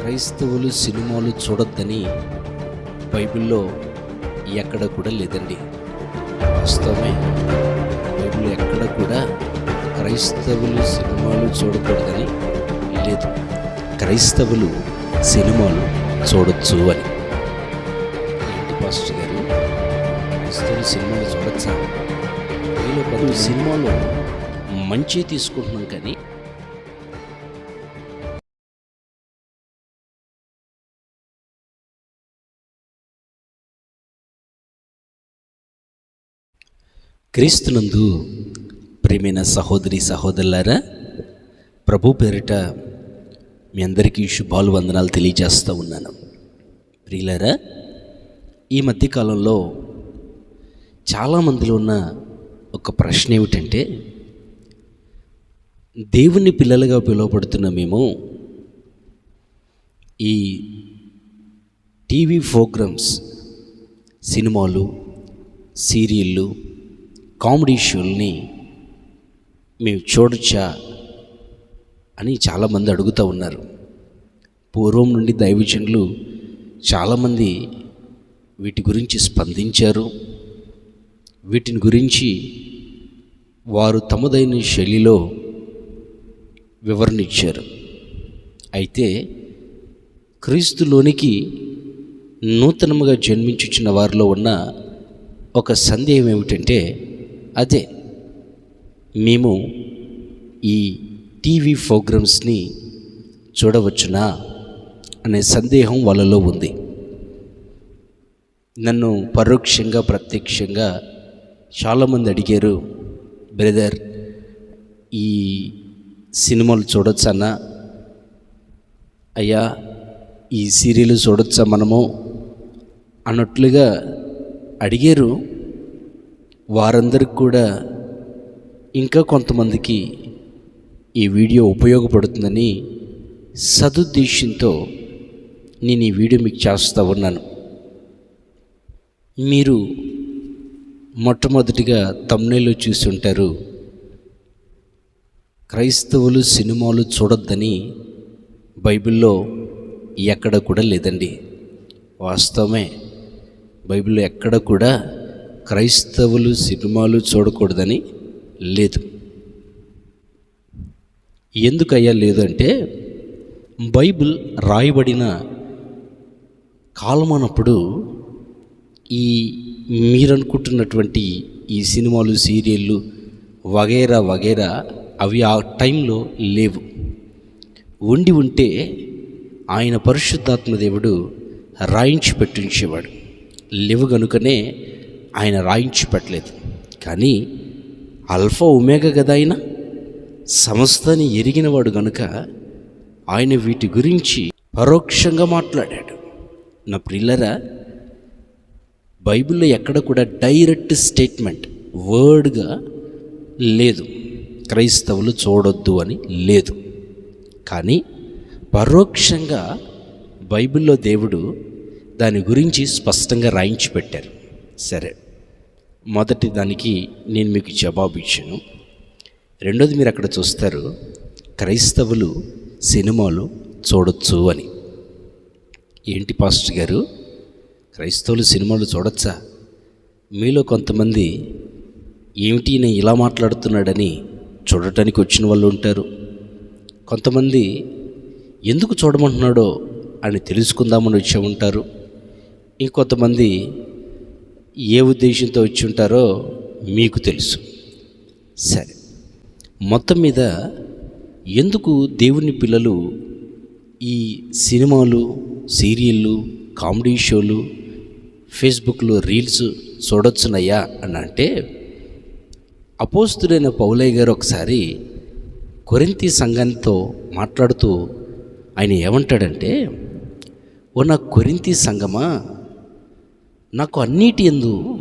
క్రైస్తవులు సినిమాలు చూడొద్దని బైబిల్లో ఎక్కడ కూడా లేదండి. వాస్తవమే బైబిల్ ఎక్కడ కూడా క్రైస్తవులు సినిమాలు చూడకూడదని లేదు. క్రైస్తవులు సినిమాలు చూడొచ్చు అని. ఏంటి పాస్టర్ గారు? క్రైస్తవులు సినిమాలు చూడొచ్చా? మీలో కొంత సినిమాలో మంచి తీసుకుంటున్నాం కానీ క్రీస్తునందు ప్రేమైన సహోదరి సహోదరులారా ప్రభు పేరిట మీ అందరికీ శుభాలు వందనాలు తెలియజేస్తూ ఉన్నాను. ప్రియులారా ఈ మధ్యకాలంలో చాలామందిలో ఉన్న ఒక ప్రశ్న ఏమిటంటే దేవుని పిల్లలుగా పిలువబడుతున్న మేము ఈ టీవీ ప్రోగ్రామ్స్ సినిమాలు సీరియళ్ళు కామెడీ షోల్ని మేము చూడొచ్చా అని చాలామంది అడుగుతూ ఉన్నారు. పూర్వం నుండి దైవజనులు చాలామంది వీటి గురించి స్పందించారు. వీటిని గురించి వారు తమదైన శైలిలో వివరణ ఇచ్చారు అయితే క్రీస్తులోనికి నూతనముగా జన్మించుచున్న వారిలో ఉన్న ఒక సందేహం ఏమిటంటే అదే మేము ఈ టీవీ ప్రోగ్రామ్స్ని చూడవచ్చునా అనే సందేహం వాళ్ళలో ఉంది. నన్ను పరోక్షంగా ప్రత్యక్షంగా చాలామంది అడిగారు బ్రదర్ ఈ సినిమాలు చూడొచ్చన్నా అయ్యా ఈ సీరియల్ చూడొచ్చా మనము? అన్నట్లుగా అడిగారు. వారందరికి కూడా ఇంకా కొంతమందికి ఈ వీడియో ఉపయోగపడుతుందని సదుద్దేశంతో నేను ఈ వీడియో మీకు చేస్తూ ఉన్నాను. మీరు మొట్టమొదటిగా తమ్నేలో చూసుంటారు క్రైస్తవులు సినిమాలు చూడొద్దని బైబిల్లో ఎక్కడ కూడా లేదండి. వాస్తవమే బైబిల్లో ఎక్కడ కూడా క్రైస్తవులు సినిమాలు చూడకూడదని లేదు. ఎందుకయ్యా లేదు అంటే బైబిల్ రాయబడిన కాలమానప్పుడు ఈ మీరనుకుంటున్నటువంటి ఈ సినిమాలు సీరియళ్ళు వగైరా వగైరా అవి ఆ టైంలో లేవు. ఉండి ఉంటే ఆయన పరిశుద్ధాత్మ దేవుడు రాయించి పెట్టించేవాడు. లేవు గనుకనే ఆయన రాయించి పెట్టలేదు కానీ అల్ఫా ఉమేగా కదా ఆయన? సమస్తని ఎరిగినవాడు గనుక ఆయన వీటి గురించి పరోక్షంగా మాట్లాడాడు. నా ప్రిల్లరా బైబిల్లో ఎక్కడ కూడా డైరెక్ట్ స్టేట్మెంట్ వర్డ్గా లేదు. క్రైస్తవులు చూడొద్దు అని లేదు. కానీ పరోక్షంగా బైబిల్లో దేవుడు దాని గురించి స్పష్టంగా రాయించి పెట్టారు సరే. మొదటి దానికి నేను మీకు జవాబు ఇచ్చాను. రెండోది మీరు అక్కడ చూస్తారు క్రైస్తవులు సినిమాలు చూడొచ్చు అని. ఏంటి పాస్టర్ గారు? క్రైస్తవులు సినిమాలు చూడొచ్చా? మీలో కొంతమంది ఏమిటి నేను ఇలా మాట్లాడుతున్నాడని చూడటానికి వచ్చిన వాళ్ళు ఉంటారు. కొంతమంది ఎందుకు చూడమంటున్నాడో అని తెలుసుకుందామని వచ్చి ఉంటారు. ఇంకొంతమంది ఏ ఉద్దేశంతో వచ్చి ఉంటారో మీకు తెలుసు. సరే మొత్తం మీద ఎందుకు దేవుని పిల్లలు ఈ సినిమాలు సీరియళ్ళు కామెడీ షోలు ఫేస్బుక్లో రీల్స్ చూడొచ్చునయ్యా అని అంటే అపోస్తుడైన పౌలయ్య గారు ఒకసారి కొరింతి సంఘంతో మాట్లాడుతూ ఆయన ఏమంటాడంటే ఓ నా కొరింతి సంగమా నాకు అన్నిటి ఎందు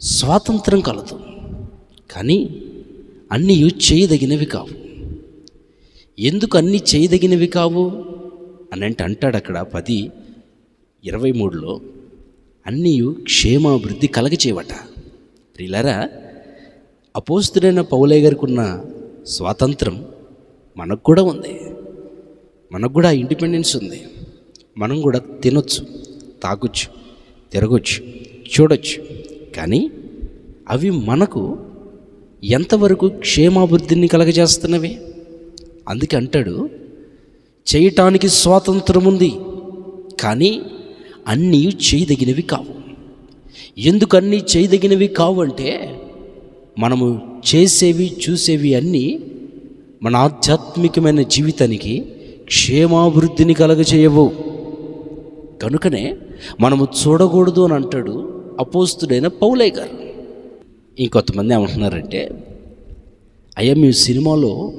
స్వాతంత్రం కలదు. కానీ అన్నీ చేయదగినవి కావు. ఎందుకు అన్నీ చేయదగినవి కావు? అని అంటే అంటాడు అక్కడ పది ఇరవై మూడులో అన్నీ క్షేమాభివృద్ధి కలగచేవట ప్రిలరా అపోస్తుడైన పౌలే గారికి ఉన్న స్వాతంత్రం మనకు కూడా ఉంది. మనకు కూడా ఇండిపెండెన్స్ ఉంది. మనం కూడా తినొచ్చు తాగొచ్చు. తిరగొచ్చు చూడొచ్చు. కానీ అవి మనకు ఎంతవరకు క్షేమాభివృద్ధిని కలగజేస్తున్నవి? అందుకే అంటాడు చేయటానికి స్వాతంత్రం ఉంది కానీ అన్నీ చేయదగినవి కావు. ఎందుకు అన్నీ చేయదగినవి కావు అంటే మనము చేసేవి చూసేవి అన్నీ మన ఆధ్యాత్మికమైన జీవితానికి క్షేమాభివృద్ధిని కలగచేయవు కనుకనే మనము చూడకూడదు అని అంటాడు అపోస్తుడైన పౌలయ్య గారు. ఇంకొంతమంది ఏమంటున్నారంటే అయ్యా మేము సినిమాలో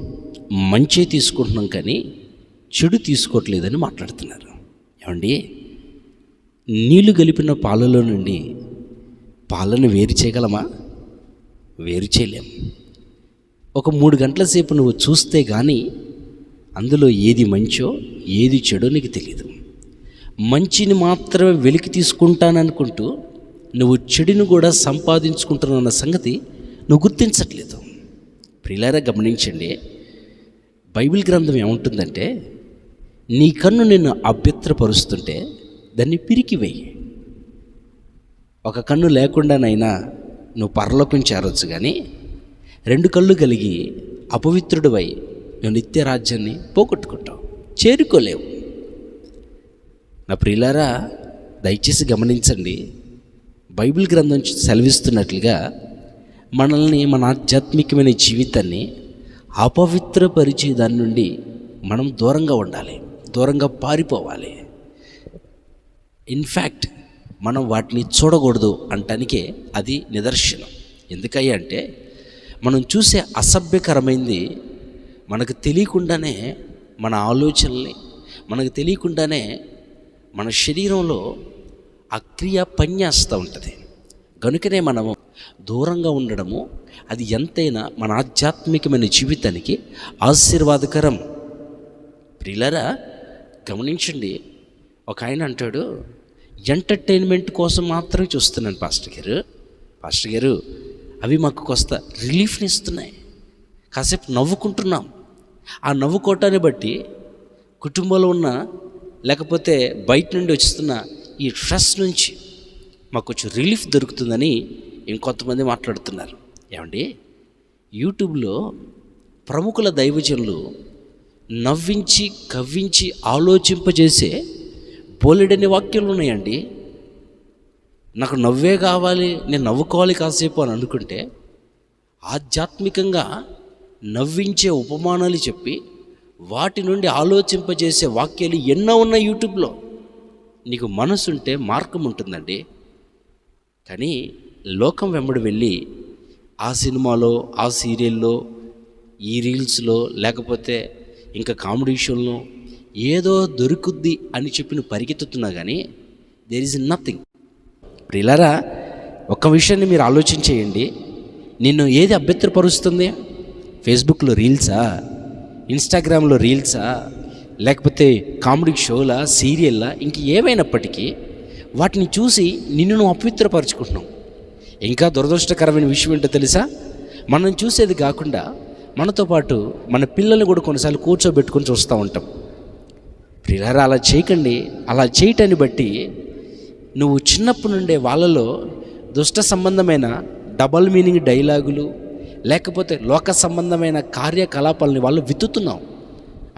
మంచి తీసుకుంటున్నాం కానీ చెడు తీసుకోవట్లేదని మాట్లాడుతున్నారు. ఏమండి? నీళ్ళు కలిపిన పాలలో నుండి పాలను వేరు చేయగలమా? వేరు చేయలేం. ఒక మూడు గంటల సేపు నువ్వు చూస్తే కానీ అందులో ఏది మంచో ఏది చెడో నీకు తెలియదు మంచిని మాత్రమే వెలికి తీసుకుంటాననుకుంటూ నువ్వు చెడును కూడా సంపాదించుకుంటున్న సంగతి నువ్వు గుర్తించట్లేదు. ప్రిలారా గమనించండి. బైబిల్ గ్రంథం ఏముంటుందంటే నీ కన్ను నిన్ను అభ్యంతరపరుస్తుంటే దాన్ని పిరికివేయి ఒక కన్ను లేకుండానైనా నువ్వు పరలోకం చేరొచ్చు కానీ రెండు కళ్ళు కలిగి అపవిత్రుడివై నువ్వు నిత్య రాజ్యాన్ని పోగొట్టుకుంటావు. చేరుకోలేవు. నా ప్రియులారా దయచేసి గమనించండి. బైబిల్ గ్రంథం సెలవిస్తున్నట్లుగా మనల్ని మన ఆధ్యాత్మికమైన జీవితాన్ని అపవిత్రపరిచే దాని నుండి మనం దూరంగా ఉండాలి. దూరంగా పారిపోవాలి. ఇన్ఫ్యాక్ట్ మనం వాటిని చూడకూడదు అంటానికే అది నిదర్శనం. ఎందుకయ్యా అంటే మనం చూసే అసభ్యకరమైంది మనకు తెలియకుండానే మన ఆలోచనల్ని మనకు తెలియకుండానే మన శరీరంలో ఆ క్రియ పనిచేస్తూ ఉంటుంది. కనుకనే మనము దూరంగా ఉండడము అది ఎంతైనా మన ఆధ్యాత్మికమైన జీవితానికి ఆశీర్వాదకరం. ప్రిలరా గమనించండి. ఒక ఆయన అంటాడు ఎంటర్టైన్మెంట్ కోసం మాత్రమే చూస్తున్నాను పాస్టర్ గారు. పాస్టర్ గారు అవి మాకు కొస్త రిలీఫ్ని ఇస్తున్నాయి. కాసేపు నవ్వుకుంటున్నాం. ఆ నవ్వుకోవటాన్ని బట్టి కుటుంబంలో ఉన్న లేకపోతే బయట నుండి వస్తున్న ఈ స్ట్రెస్ నుంచి మాకు కొంచెం రిలీఫ్ దొరుకుతుందని ఇంకొంతమంది మాట్లాడుతున్నారు. ఏమండి? యూట్యూబ్లో ప్రముఖుల దైవజనులు నవ్వించి కవ్వించి ఆలోచింపజేసే బోలెడని వాక్యాలు ఉన్నాయండి. నాకు నవ్వే కావాలి నేను నవ్వుకోవాలి కాసేపు అని అనుకుంటే ఆధ్యాత్మికంగా నవ్వించే ఉపమానాలు చెప్పి వాటి నుండి ఆలోచింపజేసే వాక్యాలు ఎన్నో ఉన్నాయి యూట్యూబ్లో. నీకు మనసుంటే మార్గం ఉంటుందండి కానీ లోకం వెంబడి వెళ్ళి ఆ సినిమాలో ఆ సీరియల్లో ఈ రీల్స్లో లేకపోతే ఇంకా కామెడీ షోల్లో ఏదో దొరుకుద్ది అని చెప్పి నువ్వు పరిగెత్తుతున్నా కానీ దేర్ ఈజ్ నథింగ్ ప్రిలారా ఒక విషయాన్ని మీరు ఆలోచించేయండి. నిన్ను ఏది అభ్యంతరపరుస్తుంది ఫేస్బుక్లో రీల్సా? ఇన్స్టాగ్రామ్లో రీల్సా లేకపోతే కామెడీ షోలా సీరియల్లా ఇంక ఏవైనప్పటికీ వాటిని చూసి నిన్ను నువ్వు అపవిత్రపరచుకుంటున్నావు. ఇంకా దురదృష్టకరమైన విషయం ఏంటో తెలుసా? మనం చూసేది కాకుండా మనతో పాటు మన పిల్లల్ని కూడా కొన్నిసార్లు కూర్చోబెట్టుకొని చూస్తూ ఉంటాం. ప్రియులారా అలా చేయకండి. అలా చేయటాన్ని బట్టి నువ్వు చిన్నప్పటి నుండే వాళ్ళలో దుష్ట సంబంధమైన డబల్ మీనింగ్ డైలాగులు లేకపోతే లోక సంబంధమైన కార్యకలాపాలని వాళ్ళు విత్తుతున్నాం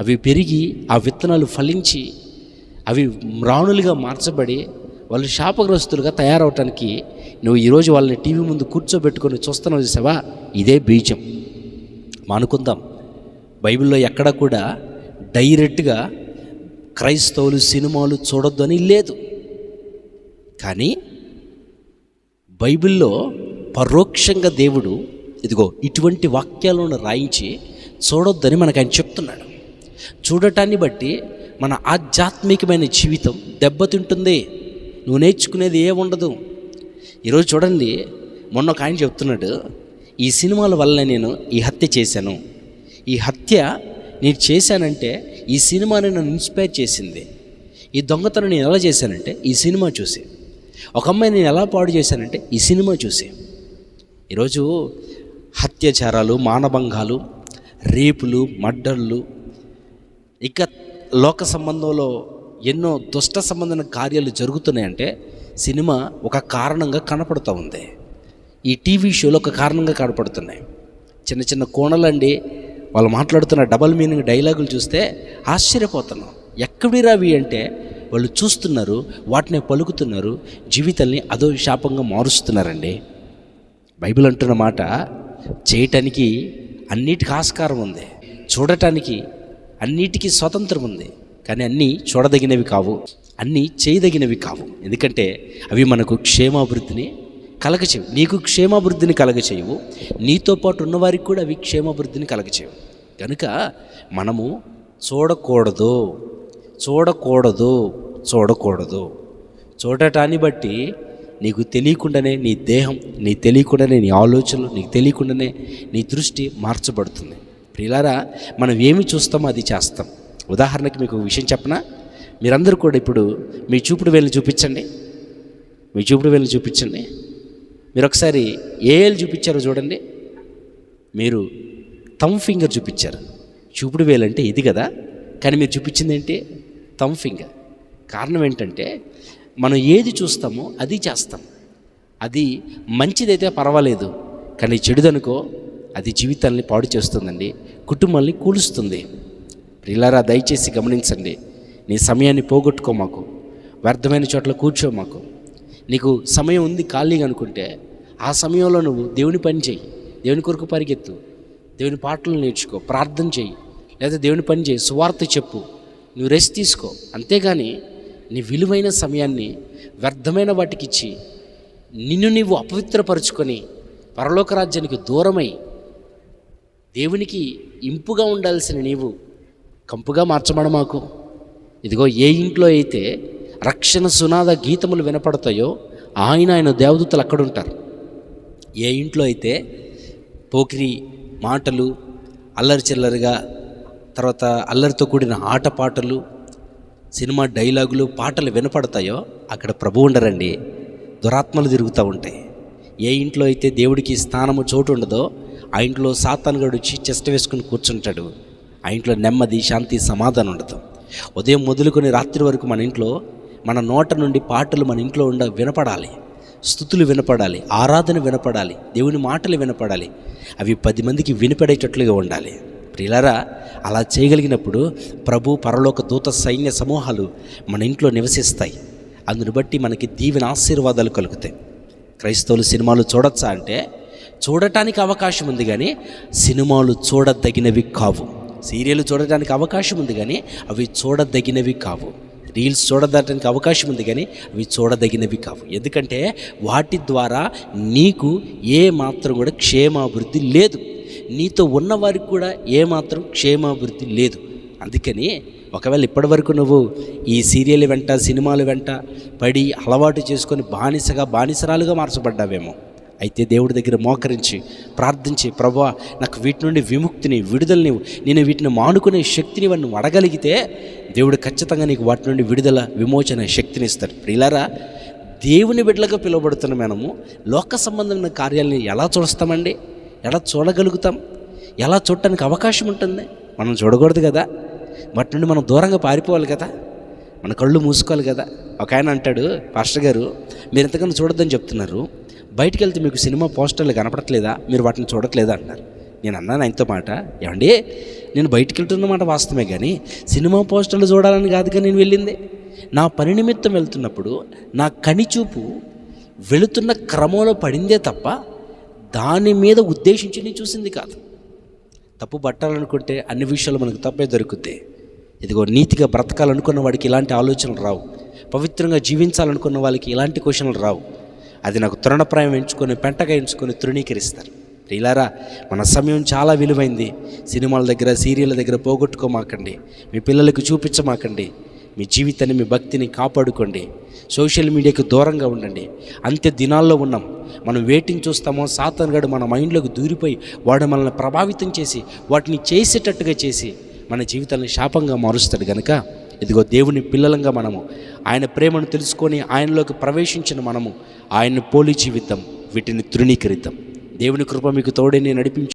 అవి పెరిగి ఆ విత్తనాలు ఫలించి అవి మ్రాణులుగా మార్చబడి వాళ్ళు శాపగ్రస్తులుగా తయారవటానికి నువ్వు ఈరోజు వాళ్ళని టీవీ ముందు కూర్చోబెట్టుకొని చూస్తున్నావు చూసావా? ఇదే బీజం. మానుకుందాం. బైబిల్లో ఎక్కడ కూడా డైరెక్ట్గా క్రైస్తవులు సినిమాలు చూడొద్దు అని లేదు. కానీ బైబిల్లో పరోక్షంగా దేవుడు ఇదిగో ఇటువంటి వాక్యాలను రాయించి చూడొద్దని మనకు ఆయన చెప్తున్నాడు. చూడటాన్ని బట్టి మన ఆధ్యాత్మికమైన జీవితం దెబ్బతింటుంది. నువ్వు నేర్చుకునేది ఏముండదు ఈరోజు చూడండి మొన్న ఒక ఆయన చెప్తున్నాడు ఈ సినిమాల వల్ల నేను ఈ హత్య చేశాను. ఈ హత్య నేను చేశానంటే ఈ సినిమాని నన్ను ఇన్స్పైర్ చేసింది. ఈ దొంగతనం నేను ఎలా చేశానంటే ఈ సినిమా చూసి. ఒక అమ్మాయి నేను ఎలా పాడు చేశానంటే ఈ సినిమా చూసి. ఈరోజు హత్యాచారాలు మానభంగాలు రేపులు మడ్డర్లు ఇక లోక సంబంధంలో ఎన్నో దుష్ట సంబంధమైన కార్యాలు జరుగుతున్నాయంటే సినిమా ఒక కారణంగా కనపడుతూ ఉంది. ఈ టీవీ షోలు ఒక కారణంగా కనపడుతున్నాయి. చిన్న చిన్న కోణలండి వాళ్ళు మాట్లాడుతున్న డబల్ మీనింగ్ డైలాగులు చూస్తే ఆశ్చర్యపోతున్నాం ఎక్కడి రావి అంటే వాళ్ళు చూస్తున్నారు వాటిని పలుకుతున్నారు జీవితాల్ని అదో శాపంగా మారుస్తున్నారండి. బైబిల్ అంటున్న మాట చేయటానికి అన్నిటికీ ఆస్కారం ఉంది. చూడటానికి అన్నిటికీ స్వతంత్రం ఉంది. కానీ అన్నీ చూడదగినవి కావు. అన్నీ చేయదగినవి కావు. ఎందుకంటే అవి మనకు క్షేమాభివృద్ధిని కలగచేయవు నీకు క్షేమాభివృద్ధిని కలగచేయవు. నీతో పాటు ఉన్నవారికి కూడా అవి క్షేమాభివృద్ధిని కలగచేయవు. కనుక మనము చూడకూడదు. చూడకూడదు. చూడకూడదు. చూడటాన్ని బట్టి నీకు తెలియకుండానే నీ దేహం నీకు తెలియకుండానే నీ ఆలోచనలు నీకు తెలియకుండానే నీ దృష్టి మార్చబడుతుంది. ప్రియులారా మనం ఏమి చూస్తామో అది చేస్తాం. ఉదాహరణకి మీకు ఒక విషయం చెప్పనా? మీరందరూ కూడా ఇప్పుడు మీ చూపుడు వేలు చూపించండి. మీ చూపుడు వేలు చూపించండి. మీరు ఒకసారి ఏ ఏళ్ళు చూపించారో చూడండి. మీరు థమ్ ఫింగర్ చూపించారు. చూపుడు వేలు అంటే ఇది కదా. కానీ మీరు చూపించింది ఏంటి? Thumb finger. కారణం ఏంటంటే మనం ఏది చూస్తామో అది చేస్తాం. అది మంచిదైతే పర్వాలేదు కానీ చెడుదనుకో అది జీవితాన్ని పాడు చేస్తుందండి కుటుంబాన్ని కూలుస్తుంది. ప్రియులారా దయచేసి గమనించండి నీ సమయాన్ని పోగొట్టుకో మాకు వ్యర్థమైన చోట్ల కూర్చో మాకు. నీకు సమయం ఉంది ఖాళీగా అనుకుంటే ఆ సమయంలో నువ్వు దేవుని పని చేయి దేవుని కొరకు పరిగెత్తు దేవుని పాటలు నేర్చుకో ప్రార్థన చేయి లేదా దేవుని పని చేయి సువార్త చెప్పు నువ్వు రెస్ట్ తీసుకో. అంతేగాని నీ విలువైన సమయాన్ని వ్యర్థమైన వాటికి ఇచ్చి నిన్ను నీవు అపవిత్రపరుచుకొని పరలోక రాజ్యానికి దూరమై దేవునికి ఇంపుగా ఉండాల్సిన నీవు కంపుగా మార్చమడ మాకు. ఇదిగో ఏ ఇంట్లో అయితే రక్షణ సునాద గీతములు వినపడతాయో ఆయన ఆయన దేవదూతలు అక్కడ ఉంటారు. ఏ ఇంట్లో అయితే పోకిరి మాటలు అల్లరి చిల్లరిగా తర్వాత అల్లరితో కూడిన ఆటపాటలు సినిమా డైలాగులు పాటలు వినపడతాయో అక్కడ ప్రభు ఉండరండి. దురాత్మలు తిరుగుతూ ఉంటాయి. ఏ ఇంట్లో అయితే దేవుడికి స్థానము చోటు ఉండదో ఆ ఇంట్లో సాతానుగాడు వచ్చి చెస్ట్ వేసుకుని కూర్చుంటాడు. ఆ ఇంట్లో నెమ్మది శాంతి సమాధానం ఉండదు. ఉదయం మొదలుకొని రాత్రి వరకు మన ఇంట్లో మన నోట నుండి పాటలు మన ఇంట్లో ఉండ వినపడాలి. స్థుతులు వినపడాలి ఆరాధన వినపడాలి దేవుని మాటలు వినపడాలి. అవి పది మందికి వినపడేటట్లుగా ఉండాలి. ప్రియులరా అలా చేయగలిగినప్పుడు ప్రభు పరలోక దూత సైన్య సమూహాలు మన ఇంట్లో నివసిస్తాయి. అందును బట్టి మనకి దీవెన ఆశీర్వాదాలు కలుగుతాయి. క్రైస్తవులు సినిమాలు చూడొచ్చా అంటే చూడటానికి అవకాశం ఉంది కానీ సినిమాలు చూడదగినవి కావు. సీరియల్ చూడటానికి అవకాశం ఉంది కానీ అవి చూడదగినవి కావు. రీల్స్ చూడడానికి అవకాశం ఉంది కానీ అవి చూడదగినవి కావు. ఎందుకంటే వాటి ద్వారా నీకు ఏ మాత్రం కూడా క్షేమాభివృద్ధి లేదు. నీతో ఉన్నవారికి కూడా ఏమాత్రం క్షేమాభివృద్ధి లేదు. అందుకని ఒకవేళ ఇప్పటివరకు నువ్వు ఈ సీరియల్ వెంట సినిమాలు వెంట పడి అలవాటు చేసుకొని బానిసగా బానిసరాలుగా మార్చబడ్డావేమో. అయితే దేవుడి దగ్గర మోకరించి ప్రార్థించి ప్రభా నాకు వీటి నుండి విముక్తిని విడుదలని నేను వీటిని మానుకునే శక్తిని నువ్వు అడగలిగితే దేవుడు ఖచ్చితంగా నీకు వాటి నుండి విడుదల విమోచన శక్తిని ఇస్తాడు. ప్రియులారా దేవుని బిడ్డలుగా పిలువబడుతున్న మనము లోక సంబంధమైన కార్యాలని ఎలా చూస్తామండి? ఎలా చూడగలుగుతాం? ఎలా చూడటానికి అవకాశం ఉంటుంది? మనం చూడకూడదు కదా. వాటి నుండి మనం దూరంగా పారిపోవాలి కదా. మన కళ్ళు మూసుకోవాలి కదా. ఒక ఆయన అంటాడు పాస్టర్ గారు మీరు ఎంతకన్నా చూడొద్దని చెప్తున్నారు. బయటికి వెళ్తే మీకు సినిమా పోస్టర్లు కనపడట్లేదా? మీరు వాటిని చూడట్లేదా? అంటారు. నేను అన్నాను ఆయనతో మాట ఏమండి నేను బయటికి వెళ్తున్న మాట వాస్తవమే కానీ సినిమా పోస్టర్లు చూడాలని కాదుగా నేను వెళ్ళింది. నా పని నిమిత్తం వెళ్తున్నప్పుడు నా కనిచూపు వెళుతున్న క్రమంలో పడిందే తప్ప దాని మీద ఉద్దేశించి నేను చూసింది కాదు. తప్పు పట్టాలనుకుంటే అన్ని విషయాలు మనకు తప్పే దొరుకుతాయి. ఇదిగో నీతిగా బ్రతకాలనుకున్న వాడికి ఇలాంటి ఆలోచనలు రావు. పవిత్రంగా జీవించాలనుకున్న వాళ్ళకి ఇలాంటి క్వశ్చన్లు రావు. అది నాకు తృణప్రాయం ఎంచుకొని పెంటగా ఎంచుకొని తృణీకరిస్తారు. ఇలారా మన సమయం చాలా విలువైంది. సినిమాల దగ్గర సీరియల్ దగ్గర పోగొట్టుకోమాకండి. మీ పిల్లలకు చూపించమాకండి. మీ జీవితాన్ని మీ భక్తిని కాపాడుకోండి. సోషల్ మీడియాకు దూరంగా ఉండండి. అంత్య దినాల్లో ఉన్నాం. మనం వెయిటింగ్ చూస్తామో సాతనగాడు మన మైండ్లోకి దూరిపోయి వాడు మనల్ని ప్రభావితం చేసి వాటిని చేసేటట్టుగా చేసి మన జీవితాన్ని శాపంగా మారుస్తాడు కనుక ఇదిగో దేవుని పిల్లలంగా మనము ఆయన ప్రేమను తెలుసుకొని ఆయనలోకి ప్రవేశించిన మనము ఆయన్ని పోలి జీవితం వీటిని తృణీకరిద్దాం దేవుని కృప మీకు తోడే నడిపించు